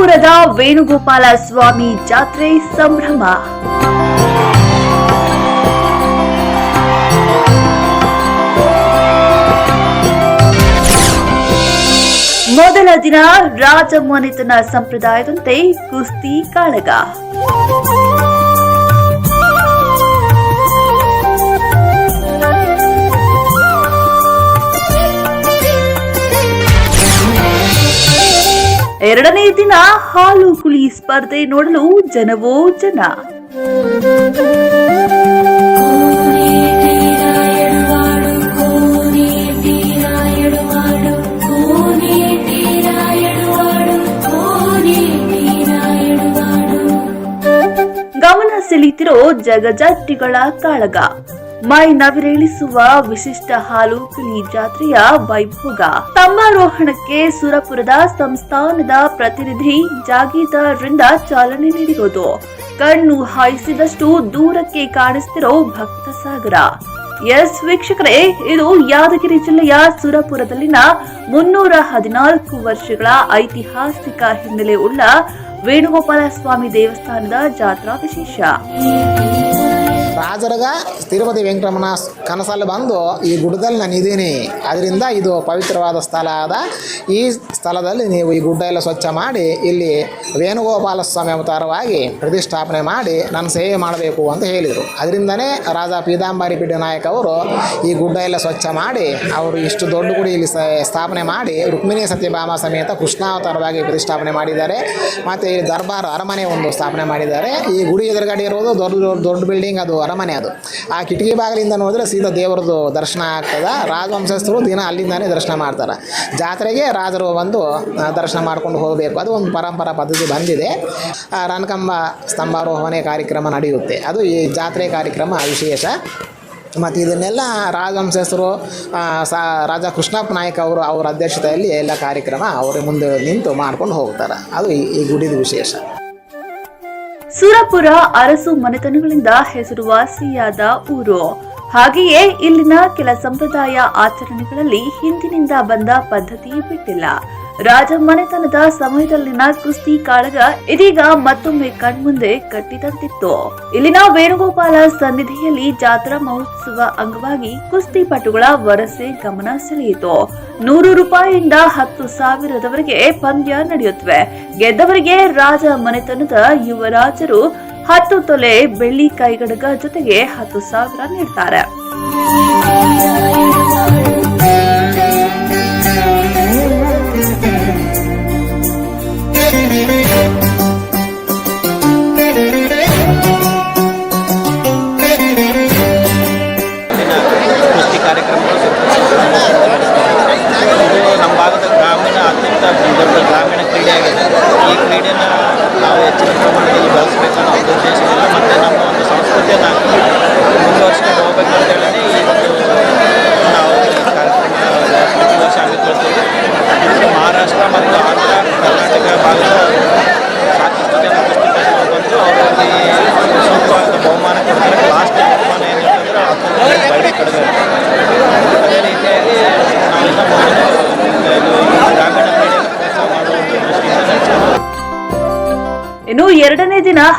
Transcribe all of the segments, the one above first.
ಸುರಪುರದ ವೇಣುಗೋಪಾಲ ಸ್ವಾಮಿ ಜಾತ್ರೆ ಸಂಭ್ರಮ. ಮೊದಲ ದಿನ ರಾಜಮನೆತನ ಸಂಪ್ರದಾಯದಂತೆ ಕುಸ್ತಿ ಕಾಳಗ. ಎರಡನೇ ದಿನ ಹಾಲು ಕುಳಿ ಸ್ಪರ್ಧೆ ನೋಡಲು ಜನವೋ ಜನ. ಗಮನ ಸೆಳೀತಿರೋ ಜಗಜಾತಿಗಳ ಕಾಳಗ. ಮೈ ನವಿರೇಳಿಸುವ ವಿಶಿಷ್ಟ ಹಾಲು ಕಿಳಿ ಜಾತ್ರೆಯ ವೈಭೋಗ. ಸಮಾರೋಹಣಕ್ಕೆ ಸುರಪುರದ ಸಂಸ್ಥಾನದ ಪ್ರತಿನಿಧಿ ಜಾಗೀದಾರರಿಂದ ಚಾಲನೆ ನೀಡಿರುವುದು. ಕಣ್ಣು ಹಾಯಿಸಿದಷ್ಟು ದೂರಕ್ಕೆ ಕಾಣಿಸ್ತಿರೋ ಭಕ್ತ ಸಾಗರ ಎಸ್ ವೀಕ್ಷಕರೇ, ಇದು ಯಾದಗಿರಿ ಜಿಲ್ಲೆಯ ಸುರಪುರದಲ್ಲಿನ ಮುನ್ನೂರ ಹದಿನಾಲ್ಕು ವರ್ಷಗಳ ಐತಿಹಾಸಿಕ ಹಿನ್ನೆಲೆ ಉಳ್ಳ ವೇಣುಗೋಪಾಲ ಸ್ವಾಮಿ ದೇವಸ್ಥಾನದ ಜಾತ್ರಾ ವಿಶೇಷ ರಾಜರಗ ತಿರುಪತಿ ವೆಂಕಟರಮಣ ಕನಸಲ್ಲಿ ಬಂದು ಈ ಗುಡ್ಡದಲ್ಲಿ ನಾನು ಇದ್ದೀನಿ ಅದರಿಂದ ಇದು ಪವಿತ್ರವಾದ ಸ್ಥಳ ಆದ ಈ ಸ್ಥಳದಲ್ಲಿ ನೀವು ಈ ಗುಡ್ಡ ಎಲ್ಲ ಸ್ವಚ್ಛ ಮಾಡಿ ಇಲ್ಲಿ ವೇಣುಗೋಪಾಲ ಸ್ವಾಮಿ ಅವತಾರವಾಗಿ ಪ್ರತಿಷ್ಠಾಪನೆ ಮಾಡಿ ನನ್ನ ಸೇವೆ ಮಾಡಬೇಕು ಅಂತ ಹೇಳಿದರು. ಅದರಿಂದನೇ ರಾಜ ಪೀದಾಂಬಾರಿ ಪಿಡಿ ನಾಯಕ ಅವರು ಈ ಗುಡ್ಡ ಎಲ್ಲ ಸ್ವಚ್ಛ ಮಾಡಿ ಅವರು ಇಷ್ಟು ದೊಡ್ಡ ಗುಡಿ ಇಲ್ಲಿ ಸ್ಥಾಪನೆ ಮಾಡಿ ರುಕ್ಮಿಣಿ ಸತ್ಯಭಾಮ ಸಮೇತ ಕೃಷ್ಣಾವತಾರವಾಗಿ ಪ್ರತಿಷ್ಠಾಪನೆ ಮಾಡಿದ್ದಾರೆ. ಮತ್ತು ಈ ದರ್ಬಾರ್ ಅರಮನೆ ಒಂದು ಸ್ಥಾಪನೆ ಮಾಡಿದ್ದಾರೆ. ಈ ಗುಡಿ ಎದುರುಗಡೆ ಇರೋದು ದೊಡ್ಡ ದೊಡ್ಡ ದೊಡ್ಡ ಬಿಲ್ಡಿಂಗ್ ಅದು ಅರಮನೆ ಅದು. ಆ ಕಿಟಕಿ ಬಾಗಿಲಿಂದ ನೋಡಿದ್ರೆ ಸೀದಾ ದೇವರದು ದರ್ಶನ ಆಗ್ತದೆ. ರಾಜವಂಶಸ್ಥರು ದಿನ ಅಲ್ಲಿಂದಾನೆ ದರ್ಶನ ಮಾಡ್ತಾರೆ. ಜಾತ್ರೆಗೆ ರಾಜರು ಬಂದು ದರ್ಶನ ಮಾಡ್ಕೊಂಡು ಹೋಗಬೇಕು. ಅದು ಒಂದು ಪರಂಪರಾ ಪದ್ಧತಿ ಬಂದಿದೆ. ರಣಕಂಬ ಸ್ತಂಭಾರೋಹಣೆ ಕಾರ್ಯಕ್ರಮ ನಡೆಯುತ್ತೆ. ಅದು ಈ ಜಾತ್ರೆ ಕಾರ್ಯಕ್ರಮ ವಿಶೇಷ. ಮತ್ತು ಇದನ್ನೆಲ್ಲ ರಾಜವಂಶಸ್ಥರು ಸ, ರಾಜ ಕೃಷ್ಣಪ್ಪ ನಾಯಕ್ ಅವರು, ಅವರ ಅಧ್ಯಕ್ಷತೆಯಲ್ಲಿ ಎಲ್ಲ ಕಾರ್ಯಕ್ರಮ ಅವರು ಮುಂದೆ ನಿಂತು ಮಾಡ್ಕೊಂಡು ಹೋಗ್ತಾರೆ. ಅದು ಈ ಗುಡಿದ ವಿಶೇಷ. ಸುರಪುರ ಅರಸು ಮನೆತನಗಳಿಂದ ಹೆಸರುವಾಸಿಯಾದ ಊರು. ಹಾಗೆಯೇ ಇಲ್ಲಿನ ಕೆಲ ಸಂಪ್ರದಾಯ ಆಚರಣೆಗಳಲ್ಲಿ ಹಿಂದಿನಿಂದ ಬಂದ ಪದ್ಧತಿ ಬಿಟ್ಟಿಲ್ಲ. ರಾಜ ಮನೆತನದ ಸಮಯದಲ್ಲಿನ ಕುಸ್ತಿ ಕಾಳಗ ಇದೀಗ ಮತ್ತೊಮ್ಮೆ ಕಣ್ಮುಂದೆ ಕಟ್ಟಿದಂತಿತ್ತು. ಇಲ್ಲಿನ ವೇಣುಗೋಪಾಲ ಸನ್ನಿಧಿಯಲ್ಲಿ ಜಾತ್ರಾ ಮಹೋತ್ಸವ ಅಂಗವಾಗಿ ಕುಸ್ತಿ ಪಟುಗಳ ವರಸೆ ಗಮನ ಸೆಳೆಯಿತು. ನೂರು ರೂಪಾಯಿಯಿಂದ ಹತ್ತು ಸಾವಿರದವರೆಗೆ ಪಂದ್ಯ ನಡೆಯುತ್ತವೆ. ಗೆದ್ದವರಿಗೆ ರಾಜ ಮನೆತನದ ಯುವರಾಜರು ಹತ್ತು ತೊಲೆ ಬೆಳ್ಳಿ ಕೈಗಡಗ ಜೊತೆಗೆ ಹತ್ತು ಸಾವಿರ ನೀಡ್ತಾರೆ. ಇದು ಮಹಾರಾಷ್ಟ್ರ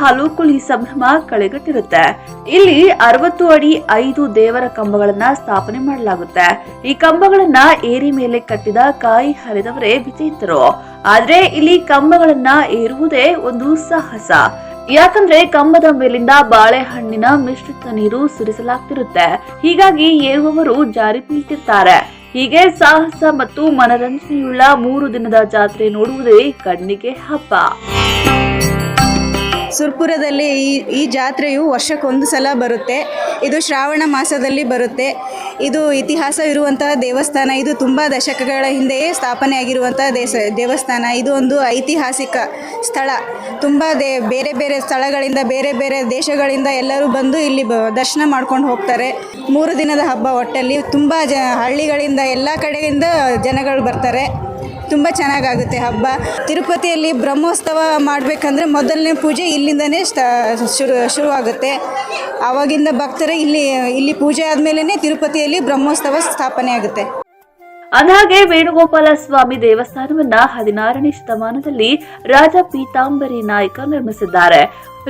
ಎರಡನೇ ದಿನ ಹಾಲು ಕುಳಿ ಸಂಭ್ರಮ ಕಳೆಗಟ್ಟಿರುತ್ತೆ. ಇಲ್ಲಿ ಅರವತ್ತು ಅಡಿ ಐದು ದೇವರ ಕಂಬಗಳನ್ನ ಸ್ಥಾಪನೆ ಮಾಡಲಾಗುತ್ತೆ. ಈ ಕಂಬಗಳನ್ನ ಏರಿ ಮೇಲೆ ಕಟ್ಟಿದ ಕಾಯಿ ಹರಿದವರೇ ವಿಜೇತರು. ಆದ್ರೆ ಇಲ್ಲಿ ಕಂಬಗಳನ್ನ ಏರುವುದೇ ಒಂದು ಸಾಹಸ. ಯಾಕಂದ್ರೆ ಕಂಬದ ಮೇಲಿಂದ ಬಾಳೆಹಣ್ಣಿನ ಮಿಶ್ರಿತ ನೀರು ಸುರಿಸಲಾಗ್ತಿರುತ್ತೆ. ಹೀಗಾಗಿ ಏರುವವರು ಜಾರಿ ಬೀಳ್ತಿರ್ತಾರೆ ಹೀಗೆ ಸಾಹಸ ಮತ್ತು ಮನರಂಜನೆಯುಳ್ಳ ಮೂರು ದಿನದ ಜಾತ್ರೆ ನೋಡುವುದೇ ಕಣ್ಣಿಗೆ ಹಬ್ಬ. ಸುರ್ಪುರದಲ್ಲಿ ಈ ಈ ಜಾತ್ರೆಯು ವರ್ಷಕ್ಕೊಂದು ಸಲ ಬರುತ್ತೆ. ಇದು ಶ್ರಾವಣ ಮಾಸದಲ್ಲಿ ಬರುತ್ತೆ. ಇದು ಇತಿಹಾಸ ಇರುವಂತಹ ದೇವಸ್ಥಾನ. ಇದು ತುಂಬ ದಶಕಗಳ ಹಿಂದೆಯೇ ಸ್ಥಾಪನೆ ಆಗಿರುವಂತಹ ದೇಶ ದೇವಸ್ಥಾನ. ಇದು ಒಂದು ಐತಿಹಾಸಿಕ ಸ್ಥಳ. ತುಂಬ ದೇ, ಬೇರೆ ಬೇರೆ ಸ್ಥಳಗಳಿಂದ, ಬೇರೆ ಬೇರೆ ದೇಶಗಳಿಂದ ಎಲ್ಲರೂ ಬಂದು ಇಲ್ಲಿ ಬ, ದರ್ಶನ ಮಾಡ್ಕೊಂಡು ಹೋಗ್ತಾರೆ. ಮೂರು ದಿನದ ಹಬ್ಬ ಒಟ್ಟಲ್ಲಿ. ತುಂಬ ಜ, ಹಳ್ಳಿಗಳಿಂದ ಎಲ್ಲ ಕಡೆಯಿಂದ ಜನಗಳು ಬರ್ತಾರೆ. ತುಂಬ ಚೆನ್ನಾಗಾಗುತ್ತೆ ಹಬ್ಬ. ತಿರುಪತಿಯಲ್ಲಿ ಬ್ರಹ್ಮೋತ್ಸವ ಮಾಡಬೇಕಂದ್ರೆ ಮೊದಲನೇ ಪೂಜೆ ಇಲ್ಲಿಂದನೇ ಶುರು, ಶುರುವಾಗುತ್ತೆ. ಆವಾಗಿಂದ ಭಕ್ತರು ಇಲ್ಲಿ ಇಲ್ಲಿ ಪೂಜೆ ಆದಮೇಲೆ ತಿರುಪತಿಯಲ್ಲಿ ಬ್ರಹ್ಮೋತ್ಸವ ಸ್ಥಾಪನೆ ಆಗುತ್ತೆ. ಅದಾಗೆ ವೇಣುಗೋಪಾಲ ಸ್ವಾಮಿ ದೇವಸ್ಥಾನವನ್ನ ಹದಿನಾರನೇ ಶತಮಾನದಲ್ಲಿ ರಾಜ ಪೀತಾಂಬರಿ ನಾಯಕ ನಿರ್ಮಿಸಿದ್ದಾರೆ.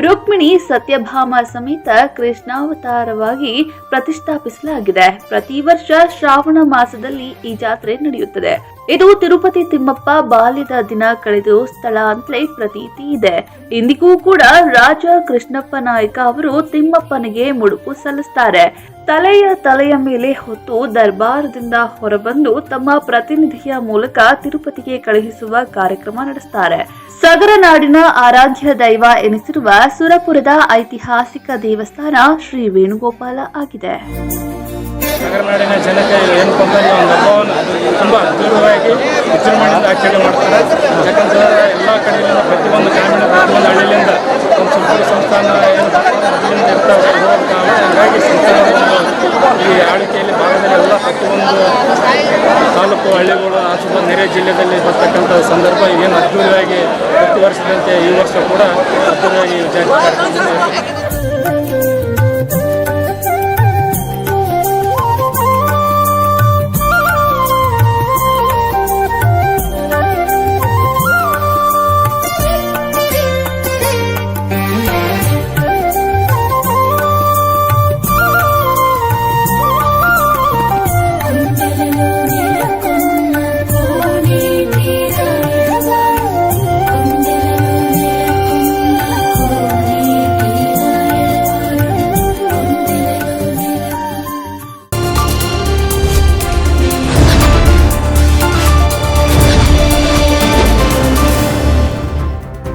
ರುಕ್ಮಿಣಿ ಸತ್ಯಭಾಮ ಸಮೇತ ಕೃಷ್ಣಾವತಾರವಾಗಿ ಪ್ರತಿಷ್ಠಾಪಿಸಲಾಗಿದೆ. ಪ್ರತಿ ವರ್ಷ ಶ್ರಾವಣ ಮಾಸದಲ್ಲಿ ಈ ಜಾತ್ರೆ ನಡೆಯುತ್ತದೆ. ಇದು ತಿರುಪತಿ ತಿಮ್ಮಪ್ಪ ಬಾಲ್ಯದ ದಿನ ಕಳೆದು ಸ್ಥಳ ಅಂತಲೇ ಪ್ರತೀತಿ ಇದೆ. ಇಂದಿಗೂ ಕೂಡ ರಾಜ ಕೃಷ್ಣಪ್ಪ ನಾಯಕ ಅವರು ತಿಮ್ಮಪ್ಪನಿಗೆ ಮುಡುಪು ಸಲ್ಲಿಸ್ತಾರೆ. ತಲೆಯ ತಲೆಯ ಮೇಲೆ ಹೊತ್ತು ದರ್ಬಾರದಿಂದ ಹೊರಬಂದು ತಮ್ಮ ಪ್ರತಿನಿಧಿಯ ಮೂಲಕ ತಿರುಪತಿಗೆ ಕಳುಹಿಸುವ ಕಾರ್ಯಕ್ರಮ ನಡೆಸ್ತಾರೆ. ಸಗರ ನಾಡಿನ ಆರಾಧ್ಯ ದೈವ ಎನಿಸಿರುವ ಸುರಪುರದ ಐತಿಹಾಸಿಕ ದೇವಸ್ಥಾನ ಶ್ರೀ ವೇಣುಗೋಪಾಲ ಆಗಿದೆ. ಜನತೆ ಒಂದು ಹಬ್ಬವನ್ನು ಅದ್ಭುತವಾಗಿ ವಿಜೃಂಭಣೆಯಿಂದ ಮಾಡ್ತಾರೆ. ಎಲ್ಲ ಕಡೆಯಿಂದ ಪ್ರತಿಯೊಂದು ಗ್ರಾಮೀಣ ಪ್ರತಿಯೊಂದು ಹಳ್ಳಿಯಿಂದ ಒಂದು ಸಂಸ್ಥಾನ ಏನು ಇರ್ತಾವೆ ಹಾಗಾಗಿ ಸಂಸ್ಥಾನ ಈ ಆಳ್ವಿಕೆಯಲ್ಲಿ ಪ್ರತಿಯೊಂದು ತಾಲೂಕು ಹಳ್ಳಿಗಳು ಆಚುವ ನೆರೆ ಜಿಲ್ಲೆಯಲ್ಲಿ ಬರ್ತಕ್ಕಂಥ ಸಂದರ್ಭ ಏನು ಅದ್ದೂರಿಯಾಗಿ ಪ್ರತಿ ವರ್ಷದಂತೆ ಈ ವರ್ಷ ಕೂಡ ಅದ್ದೂರಿಯಾಗಿ ಜಾತಿ